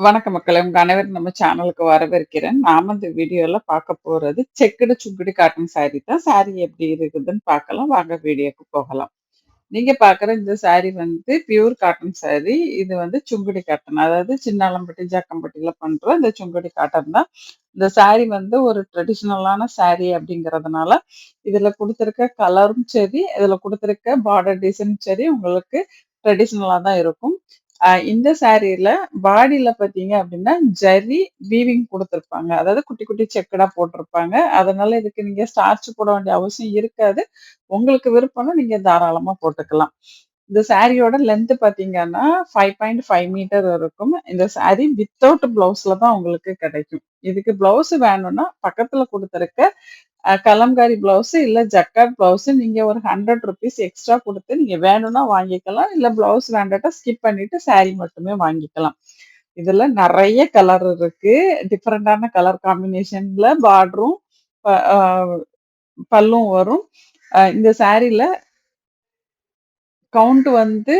வணக்க மக்களே! உங்க அனைவரும் நம்ம சேனலுக்கு வரவேற்கிறேன். நாம இந்த வீடியோல பார்க்க போறது செக்குடு சுங்குடி காட்டன் சாரி தான். சாரி எப்படி இருக்குதுன்னு பார்க்கலாம். வாங்க வீடியோக்கு போகலாம். நீங்க பாக்குற இந்த சாரி வந்து பியூர் காட்டன் சாரி. இது வந்து சுங்குடி காட்டன். அதாவது சின்னாலம்பட்டி ஜக்கம்பட்டியில பண்ற இந்த சுங்குடி காட்டன் தான். இந்த சாரி வந்து ஒரு ட்ரெடிஷ்னலான சாரி அப்படிங்கிறதுனால, இதுல கொடுத்துருக்க கலரும் சரி, இதுல கொடுத்துருக்க பார்டர் டிசைனும் சரி, உங்களுக்கு ட்ரெடிஷ்னலா தான் இருக்கும். இந்த சாரீல பாடியில பார்த்தீங்க அப்படின்னா, ஜரி வீவிங் கொடுத்துருப்பாங்க அதாவது குட்டி, குட்டி செக்கடா போட்டிருப்பாங்க. அதனால இதுக்கு நீங்க ஸ்டார்ச் போட வேண்டிய அவசியம் இருக்காது. உங்களுக்கு விருப்பம்னா நீங்க தாராளமா போட்டுக்கலாம். இந்த சாரியோட லென்த் பார்த்தீங்கன்னா, 5.5 மீட்டர் இருக்கும். இந்த சாரி வித்தவுட் ப்ளவுஸ்ல தான் உங்களுக்கு கிடைக்கும். இதுக்கு ப்ளவுஸ் வேணும்னா, பக்கத்துல கொடுத்துருக்க கலம்காரி ப்ளவுஸ் இல்ல ஜக்கார்ட் ப்ளவுஸ் நீங்க ஒரு ₹100 எக்ஸ்ட்ரா குடுத்து நீங்க வேணும்னா வாங்கிக்கலாம். இல்ல ப்ளவுஸ் வேண்டாட்டா ஸ்கிப் பண்ணிட்டு சாரி மட்டுமே வாங்கிக்கலாம். இதுல நிறைய கலர் இருக்கு. டிஃப்ரெண்டான கலர் காம்பினேஷன்ல பார்டரும் பல்லும் வரும். இந்த சாரில கவுண்ட் வந்து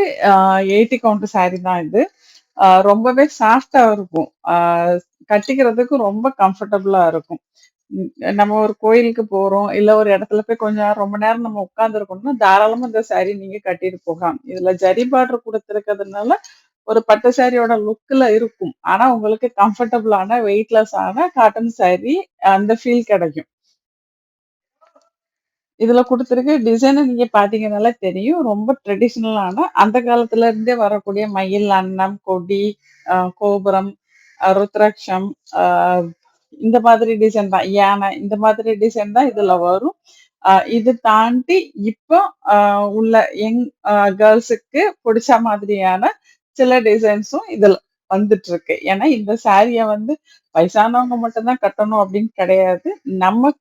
எயிட்டி கவுண்ட் சாரி தான் இது. ரொம்பவே சாஃப்டா இருக்கும். கட்டிக்கிறதுக்கு ரொம்ப கம்ஃபர்டபுளா இருக்கும். நம்ம ஒரு கோயிலுக்கு போறோம், இல்ல ஒரு இடத்துல போய் கொஞ்ச நேரம் ரொம்ப நேரம் நம்ம உட்கார்ந்துருக்கோம்னா, தாராளமா இந்த சாரி நீங்க கட்டிட்டு போகலாம். இதுல ஜரி பார்டர் கொடுத்துருக்கிறதுனால ஒரு பட்டு சாரியோட லுக்ல இருக்கும். ஆனா உங்களுக்கு கம்ஃபர்டபுளான, வெயிட்லெஸ் ஆன காட்டன் சாரி அந்த ஃபீல் கிடைக்கும். இதுல கொடுத்துருக்கு டிசைனை நீங்க பார்த்தீங்கனாலே தெரியும். ரொம்ப ட்ரெடிஷ்னலான அந்த காலத்துல இருந்தே வரக்கூடிய மயில், அன்னம், கொடி, கோபுரம், ருத்ராட்சம், இந்த மாதிரி டிசைன் தான். யானை இந்த மாதிரி டிசைன் தான் இதுல வரும். இது தாண்டி இப்போ உள்ள யங் கேர்ள்ஸுக்கு புடிச்ச மாதிரியான சில டிசைன்ஸும் இதுல வந்துட்டு இருக்கு ஏன்னா இந்த சாரிய வந்து வயசானவங்க மட்டும் தான் கட்டணும் அப்படின்னு கிடையாது. நம்ம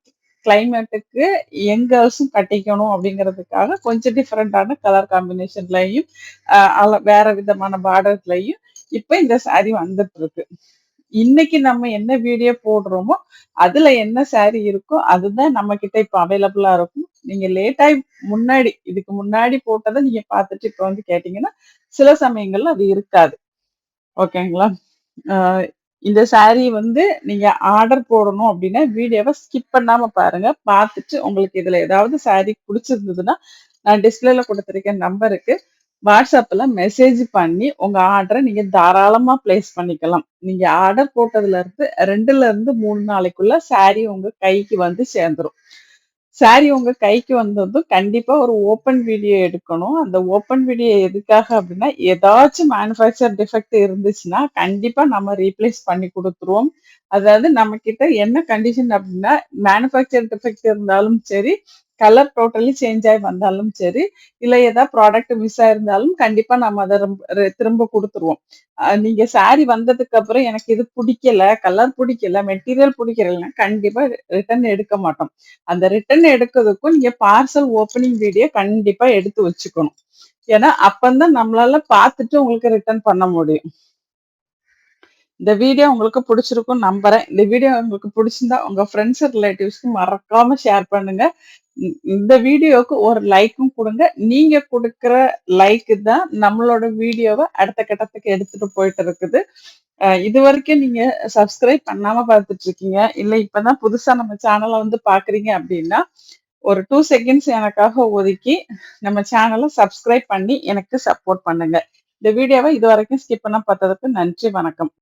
கிளைமேட்டுக்கு யங் கேர்ள்ஸும் கட்டிக்கணும் அப்படிங்கிறதுக்காக கொஞ்சம் டிஃப்ரெண்டான கலர் காம்பினேஷன்லயும், அல வேற விதமான பார்டர்லயும் இப்ப இந்த சாரி வந்துட்டுருக்கு. இன்னைக்கு நம்ம என்ன வீடியோ போடுறோமோ, அதுல என்ன சாரி இருக்கோ அதுதான் நம்ம கிட்ட இப்ப அவைலபிளா இருக்கும். நீங்க லேட் ஆயி முன்னாடி இதுக்கு முன்னாடி போட்டதை நீங்க பார்த்துட்டு இப்ப வந்து கேட்டீங்கன்னா, சில சமயங்கள்ல அது இருக்காது. ஓகேங்களா? இந்த சாரி வந்து நீங்க ஆர்டர் போடணும் அப்படின்னா, வீடியோவ ஸ்கிப் பண்ணாம பாருங்க. பார்த்துட்டு உங்களுக்கு இதுல ஏதாவது சாரி பிடிச்சிருந்ததுன்னா நான் டிஸ்ப்ளேல குடுத்திருக்க நம்பருக்கு வாட்ஸ்அப்ல மெசேஜ் பண்ணி உங்க ஆர்டரை நீங்க தாராளமா பிளேஸ் பண்ணிக்கலாம். நீங்க ஆர்டர் போட்டதுல இருந்து ரெண்டுல இருந்து மூணு நாளைக்குள்ள சாரி உங்க கைக்கு வந்து சேர்ந்துரும். சாரி உங்க கைக்கு வந்ததும் கண்டிப்பா ஒரு ஓப்பன் வீடியோ எடுக்கணும். அந்த ஓப்பன் வீடியோ எதுக்காக அப்படின்னா, ஏதாச்சும் மேனுஃபேக்சர் டிஃபெக்ட் இருந்துச்சுன்னா, கண்டிப்பா நம்ம ரீப்ளேஸ் பண்ணி கொடுத்துருவோம் அதாவது நம்மகிட்ட என்ன கண்டிஷன் அப்படின்னா, மேனுஃபேக்சர் டிஃபெக்ட் இருந்தாலும் சரி, கலர் டோட்டலி சேஞ்ச் ஆயி வந்தாலும் சரி, இல்ல ஏதாவது ப்ராடக்ட் மிஸ் ஆயிருந்தாலும் கண்டிப்பா நம்ம அத திரும்ப குடுத்துருவோம். நீங்க சாரி வந்ததுக்கு அப்புறம் எனக்கு இது புடிக்கல, கலர் புடிக்கல, மெட்டீரியல் புடிக்கலன்னா கண்டிப்பா ரிட்டர்ன் எடுக்க மாட்டோம். அந்த ரிட்டர்ன் எடுக்கிறதுக்கும் நீங்க பார்சல் ஓப்பனிங் வீடியோ கண்டிப்பா எடுத்து வச்சுக்கணும். ஏன்னா, அப்பந்தான் நம்மளால பார்த்துட்டு உங்களுக்கு ரிட்டர்ன் பண்ண முடியும். இந்த வீடியோ உங்களுக்கு பிடிச்சிருக்கும் நம்புறேன். இந்த வீடியோ உங்களுக்கு பிடிச்சிருந்தா உங்க ஃப்ரெண்ட்ஸ், ரிலேட்டிவ்ஸ்க்கு மறக்காம ஷேர் பண்ணுங்க. இந்த வீடியோவுக்கு ஒரு லைக்கும் கொடுங்க நீங்க கொடுக்குற லைக்கு தான் நம்மளோட வீடியோவை அடுத்த கட்டத்துக்கு எடுத்துட்டு போயிட்டு இருக்குது. இது வரைக்கும் நீங்க சப்ஸ்கிரைப் பண்ணாம பார்த்துட்டு இருக்கீங்க. இல்ல இப்பதான் புதுசா நம்ம சேனலை வந்து பார்க்குறீங்க அப்படின்னா, ஒரு டூ செகண்ட்ஸ் எனக்காக ஒதுக்கி நம்ம சேனலை சப்ஸ்கிரைப் பண்ணி எனக்கு சப்போர்ட் பண்ணுங்க. இந்த வீடியோவை இது வரைக்கும் ஸ்கிப் பண்ண பார்த்ததுக்கு நன்றி, வணக்கம்.